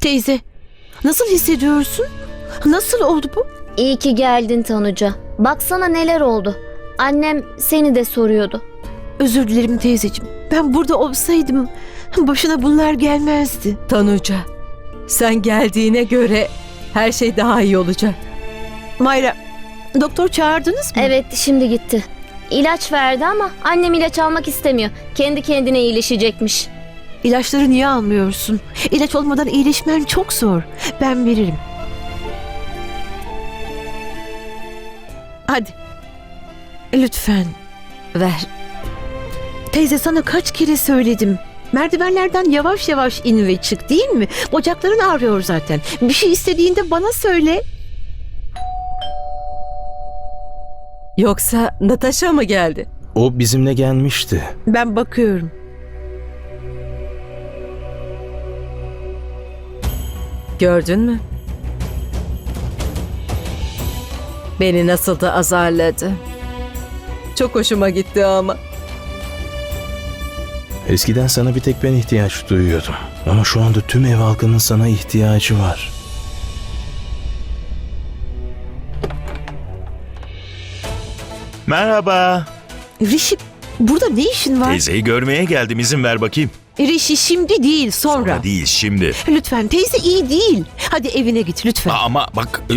Teyze, nasıl hissediyorsun? Nasıl oldu bu? İyi ki geldin Tanuca. Baksana neler oldu. Annem seni de soruyordu. Özür dilerim teyzeciğim. Ben burada olsaydım başına bunlar gelmezdi. Tanuca, sen geldiğine göre her şey daha iyi olacak. Mayra, doktor çağırdınız mı? Evet şimdi gitti. İlaç verdi ama annem ilaç almak istemiyor. Kendi kendine iyileşecekmiş. İlaçları niye almıyorsun? İlaç olmadan iyileşmen çok zor. Ben veririm. Hadi. Lütfen. Ver. Teyze sana kaç kere söyledim. Merdivenlerden yavaş yavaş in ve çık değil mi? Bacakların ağrıyor zaten. Bir şey istediğinde bana söyle. Yoksa Natasha mı geldi? O bizimle gelmişti. Ben bakıyorum. Gördün mü? Beni nasıl da azarladı. Çok hoşuma gitti ama. Eskiden sana bir tek ben ihtiyaç duyuyordum. Ama şu anda tüm ev halkının sana ihtiyacı var. Merhaba. Rişi burada ne işin var? Teyzeyi görmeye geldim. İzin ver bakayım. Rişi şimdi değil sonra. Sonra değil şimdi. Lütfen teyze iyi değil. Hadi evine git lütfen. Ama bak e,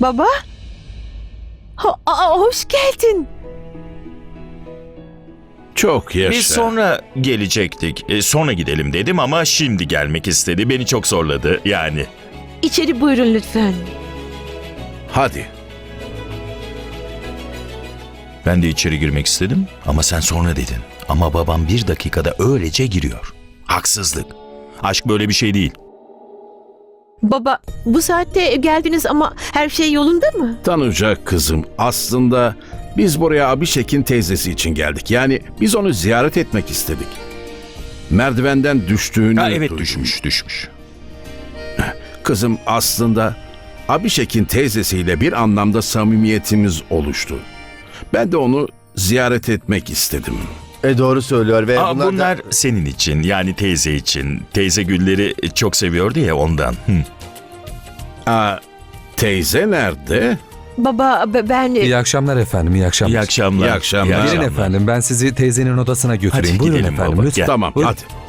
Baba? Ha, aa, hoş geldin. Çok yaşa. biz sonra gelecektik. E, sonra gidelim dedim ama şimdi gelmek istedi. Beni çok zorladı yani. İçeri buyurun lütfen. Hadi. Ben de içeri girmek istedim ama sen sonra dedin. Ama babam bir dakikada öylece giriyor. Haksızlık. Aşk böyle bir şey değil. Baba bu saatte geldiniz ama her şey yolunda mı? Tanuca kızım aslında biz buraya Abişek'in teyzesi için geldik. Yani biz onu ziyaret etmek istedik. Merdivenden düştüğünü Ha, evet duydum. düşmüş düşmüş. Kızım aslında Abişek'in teyzesiyle bir anlamda samimiyetimiz oluştu. Ben de onu ziyaret etmek istedim. E doğru söylüyor ve Aa, bunlar, da- bunlar senin için yani teyze için. Teyze gülleri çok seviyordu ya ondan. Hı. Aa, teyze nerede? Baba be- ben... İyi akşamlar efendim, iyi akşamlar. İyi akşamlar. İyi akşamlar. Gelin efendim, ben sizi teyzenin odasına götüreyim. Hadi Buyurun gidelim efendim, baba, lütfen. gel. Tamam Buyurun. hadi.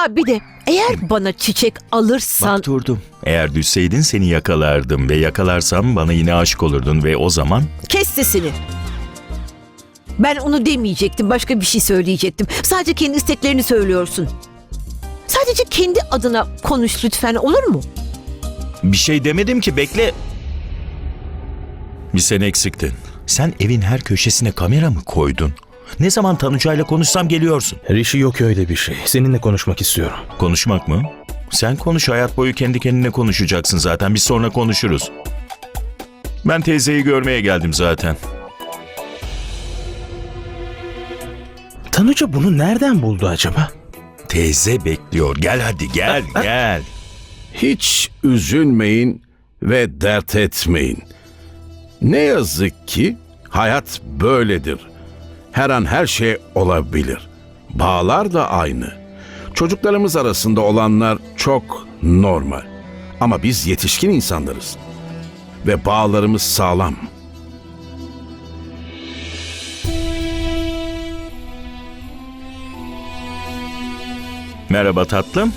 Aa bir de eğer bana çiçek alırsan... Bak durdum. Eğer düşseydin seni yakalardım ve yakalarsam bana yine aşık olurdun ve o zaman Kes sesini. Ben onu demeyecektim. Başka bir şey söyleyecektim. Sadece kendi isteklerini söylüyorsun. Sadece kendi adına konuş lütfen olur mu? bir şey demedim ki bekle. Bir sen eksiktin. Sen evin her köşesine kamera mı koydun? Ne zaman Tanuca'yla konuşsam geliyorsun. Rişi yok öyle bir şey. Seninle konuşmak istiyorum. Konuşmak mı? Sen konuş hayat boyu kendi kendine konuşacaksın zaten. Biz sonra konuşuruz. Ben teyzeyi görmeye geldim zaten. Tanuca bunu nereden buldu acaba? Teyze bekliyor. Gel hadi gel gel. Hiç üzülmeyin ve dert etmeyin. Ne yazık ki hayat böyledir. Her an her şey olabilir. Bağlar da aynı. Çocuklarımız arasında olanlar çok normal. Ama biz yetişkin insanlarız. Ve bağlarımız sağlam. Merhaba tatlım.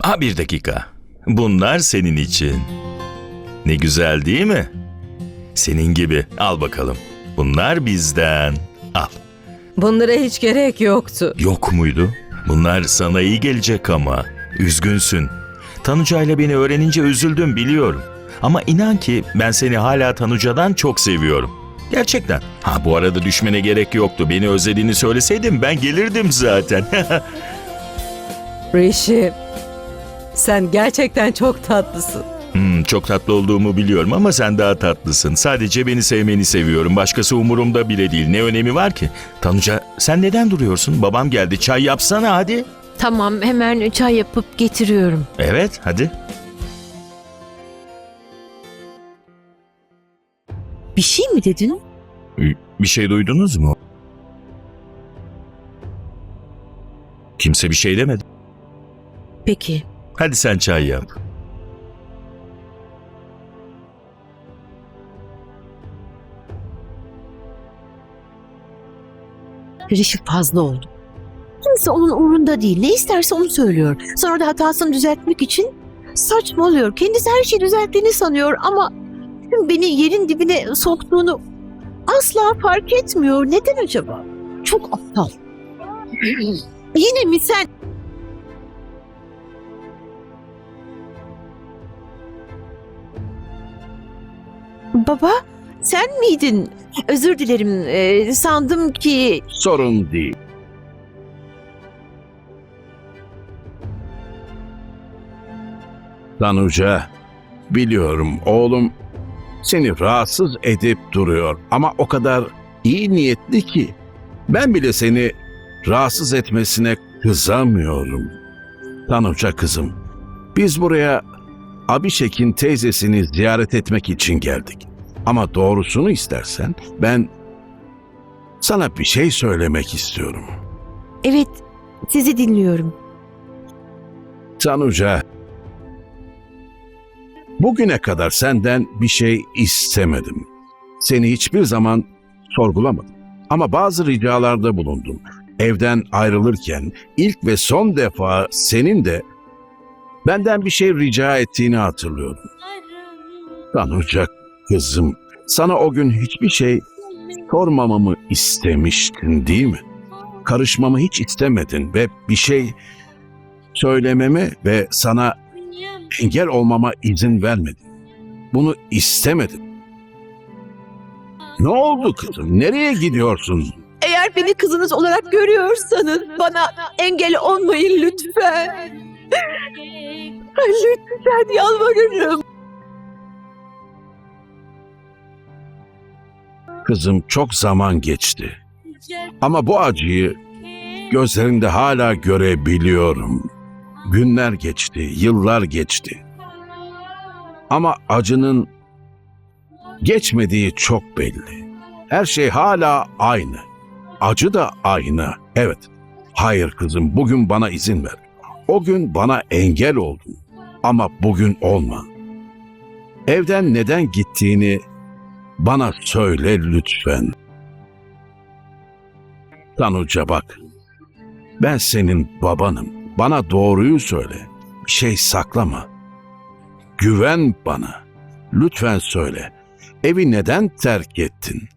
Ha bir dakika. Bunlar senin için. Ne güzel değil mi? Senin gibi. Al bakalım. Bunlar bizden. Al. Bunlara hiç gerek yoktu. Yok muydu? Bunlar sana iyi gelecek ama. Üzgünsün. Tanuca ile beni öğrenince üzüldüm biliyorum. Ama inan ki ben seni hala Tanuca'dan çok seviyorum. Gerçekten. Ha bu arada düşmene gerek yoktu. Beni özlediğini söyleseydin ben gelirdim zaten. Rishi, sen gerçekten çok tatlısın. Çok tatlı olduğumu biliyorum ama sen daha tatlısın. Sadece beni sevmeni seviyorum. Başkası umurumda bile değil. Ne önemi var ki? Tanuca sen neden duruyorsun? Babam geldi. Çay yapsana hadi. Tamam hemen çay yapıp getiriyorum. Evet hadi. Bir şey mi dedin? Bir şey duydunuz mu? Kimse bir şey demedi. Peki. Hadi sen çay yap. Rişi fazla oldu. Kimse onun umurunda değil. Ne isterse onu söylüyor. Sonra da hatasını düzeltmek için saçmalıyor. Kendisi her şeyi düzelttiğini sanıyor ama beni yerin dibine soktuğunu asla fark etmiyor. Neden acaba? Çok aptal. Yine mi sen? Baba, sen miydin? Özür dilerim. Ee, sandım ki Sorun değil. Tanuca, biliyorum oğlum seni rahatsız edip duruyor ama o kadar iyi niyetli ki ben bile seni rahatsız etmesine kızamıyorum. Tanuca kızım, biz buraya Abişek'in teyzesini ziyaret etmek için geldik. Ama doğrusunu istersen ben sana bir şey söylemek istiyorum. evet sizi dinliyorum. Tanuca, bugüne kadar senden bir şey istemedim. Seni hiçbir zaman sorgulamadım. Ama bazı ricalarda bulundum. Evden ayrılırken ilk ve son defa senin de benden bir şey rica ettiğini hatırlıyorum. Tanuca kızım, sana o gün hiçbir şey sormamamı istemiştin değil mi? Karışmamı hiç istemedin ve bir şey söylememe ve sana engel olmama izin vermedin. Bunu istemedim. Ne oldu kızım? Nereye gidiyorsun? Eğer beni kızınız olarak görüyorsanız bana engel olmayın lütfen. Lütfen yalvarırım. Kızım çok zaman geçti. Ama bu acıyı gözlerinde hala görebiliyorum. Günler geçti, yıllar geçti. Ama acının geçmediği çok belli. Her şey hala aynı. Acı da aynı. Evet. Hayır kızım, bugün bana izin ver. O gün bana engel oldun. Ama bugün olma. Evden neden gittiğini bana söyle lütfen. Tanuca bak. Ben senin babanım. Bana doğruyu söyle. Bir şey saklama. Güven bana. Lütfen söyle. Evi neden terk ettin?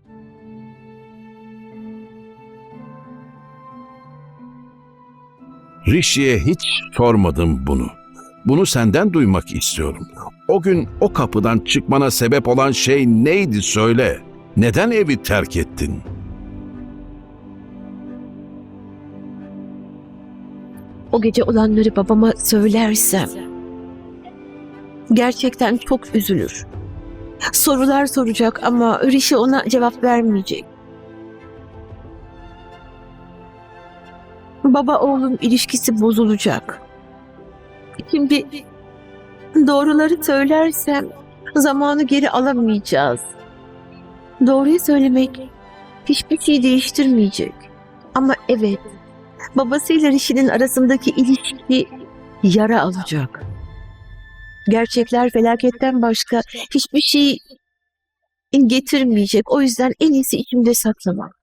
Rishi'ye hiç sormadım bunu. Bunu senden duymak istiyorum. O gün o kapıdan çıkmana sebep olan şey neydi söyle. Neden evi terk ettin? O gece olanları babama söylersem gerçekten çok üzülür. Sorular soracak ama Rishi ona cevap vermeyecek. Baba oğlum ilişkisi bozulacak. Şimdi doğruları söylersem zamanı geri alamayacağız. Doğruyu söylemek hiçbir şey değiştirmeyecek. Ama evet, babasıyla Rishi'nin arasındaki ilişki yara alacak. Gerçekler felaketten başka hiçbir şey getirmeyecek. O yüzden en iyisi içimde saklamak.